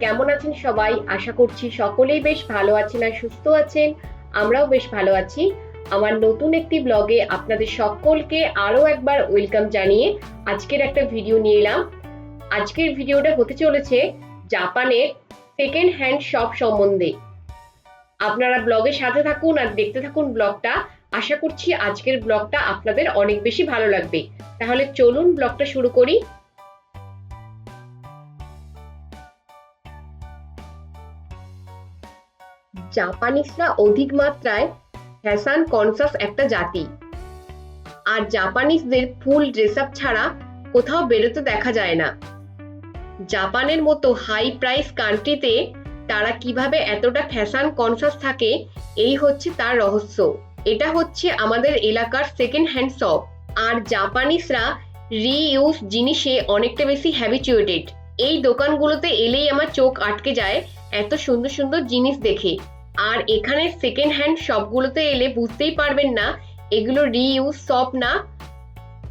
কেমন আছেন সবাই? আশা করছি সকলেই বেশ ভালো আছেন আর সুস্থ আছেন। আমরাও বেশ ভালো আছি। আমার নতুন একটি ব্লগে আপনাদের সকলকে আরও একবার ওয়েলকাম জানিয়ে আজকের একটা ভিডিও নিয়ে এলাম। আজকের ভিডিওটা হতে চলেছে জাপানের সেকেন্ড হ্যান্ড শপ সম্বন্ধে। আপনারা ব্লগের সাথে থাকুন আর দেখতে থাকুন ব্লগটা। আশা করছি আজকের ব্লগটা আপনাদের অনেক বেশি ভালো লাগবে। তাহলে চলুন ব্লগটা শুরু করি। জাপানিজরা অধিক মাত্রায় ফ্যাশন কনসাস একটা জাতি। আর জাপানিজদের ফুল ড্রেস আপ ছাড়া কোথাও বেরোতে দেখা যায় না। জাপানের মতো হাই প্রাইস কান্ট্রিতে তারা কীভাবে এতটা ফ্যাশন কনসাস থাকে, এই হচ্ছে তার রহস্য। এটা হচ্ছে আমাদের এলাকার সেকেন্ড হ্যান্ড শপ আর জাপানিজরা রিইউজ জিনিসে অনেকটা বেশি হ্যাবিচুয়েটেড এই দোকানগুলোতে এলেই আমার চোখ আটকে যায় এত সুন্দর সুন্দর জিনিস দেখে। আর এখানে সেকেন্ড হ্যান্ড শপগুলোতে এলে বুঝতেই পারবেন না, এগুলো রিইউজ শপ না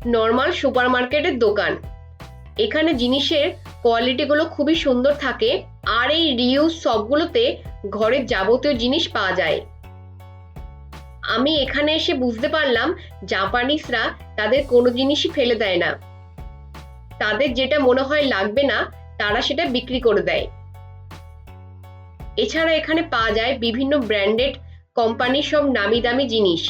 নর্মাল সুপার মার্কেটের দোকান। এখানে জিনিসের কোয়ালিটিগুলো খুবই সুন্দর থাকে, আর এই রিউজ শপগুলোতে ঘরের যাবতীয় জিনিস পাওয়া যায়। আমি এখানে এসে বুঝতে পারলাম, জাপানিজরা তাদের কোনো জিনিসই ফেলে দেয় না। তাদের যেটা মনে হয় লাগবে না, তারা সেটা বিক্রি করে দেয়। এছাড়া এখানে পাওয়া যায় বিভিন্ন ব্র্যান্ডেড কোম্পানির সব নামি দামি জিনিস।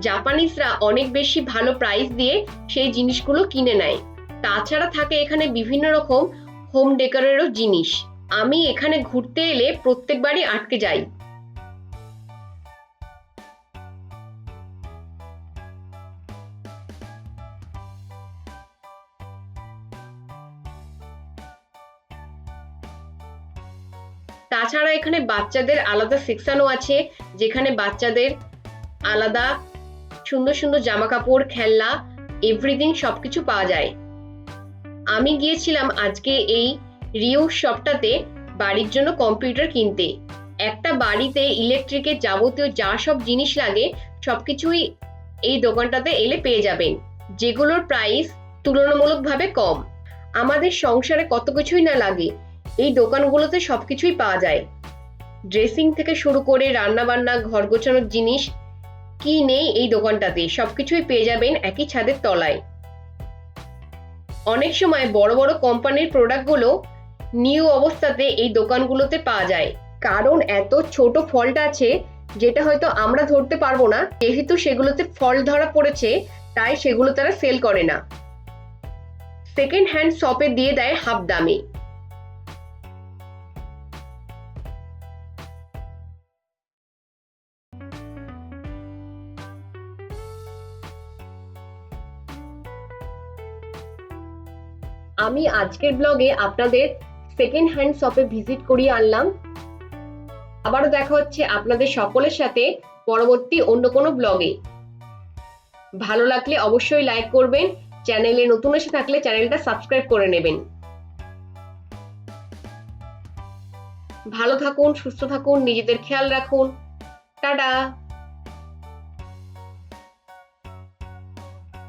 জাপানিজরা অনেক বেশি ভালো প্রাইস দিয়ে সেই জিনিসগুলো কিনে নেয়। তাছাড়া থাকে এখানে বিভিন্ন রকম হোম ডেকোরেরও জিনিস। আমি এখানে ঘুরতে এলে প্রত্যেকবারই আটকে যাই। তাছাড়া এখানে বাচ্চাদের আলাদা সেকশনও আছে, যেখানে বাচ্চাদের আলাদা সুন্দর সুন্দর জামা কাপড় খেলনা এভরিথিং সবকিছু পাওয়া যায়। আমি গিয়েছিলাম আজকে এই রিউ শপটাতে বাড়ির জন্য কম্পিউটার কিনতে। একটা বাড়িতে ইলেকট্রিকের যাবতীয় যা সব জিনিস লাগে, সবকিছুই এই দোকানটাতে এলে পেয়ে যাবেন, যেগুলোর প্রাইস তুলনামূলকভাবে কম। আমাদের সংসারে কত কিছুই না লাগে এই দোকানগুলোতে সবকিছুই পাওয়া যায়। ড্রেসিং থেকে শুরু করে রান্না বান্না ঘর গোছানোর জিনিস, কি নেই এই দোকানটাতে, সবকিছুই পেয়ে যাবেন একই ছাদের তলায়। অনেক সময় বড় বড় কোম্পানির প্রোডাক্টগুলো নিউ অবস্থাতে এই দোকানগুলোতে পাওয়া যায়। কারণ এত ছোট ফলটা আছে, যেটা হয়তো আমরা ধরতে পারব না। যেহেতু সেগুলোতে ফল ধরা পড়েছে, তাই সেগুলো তারা সেল করে না। সেকেন্ড হ্যান্ড শপে দিয়ে দেয় হাফ দামে। আমি আজকের ব্লগে আপনাদের সেকেন্ড হ্যান্ড শপে ভিজিট করিয়ে আনলাম। আবারও দেখা হচ্ছে আপনাদের সকলের সাথে পরবর্তী অন্য কোনো ব্লগে ভালো লাগলে অবশ্যই লাইক করবেন চ্যানেলে নতুন এসে থাকলে চ্যানেলটা সাবস্ক্রাইব করে নেবেন। ভালো থাকুন, সুস্থ থাকুন, নিজেদের খেয়াল রাখুন। টাটা!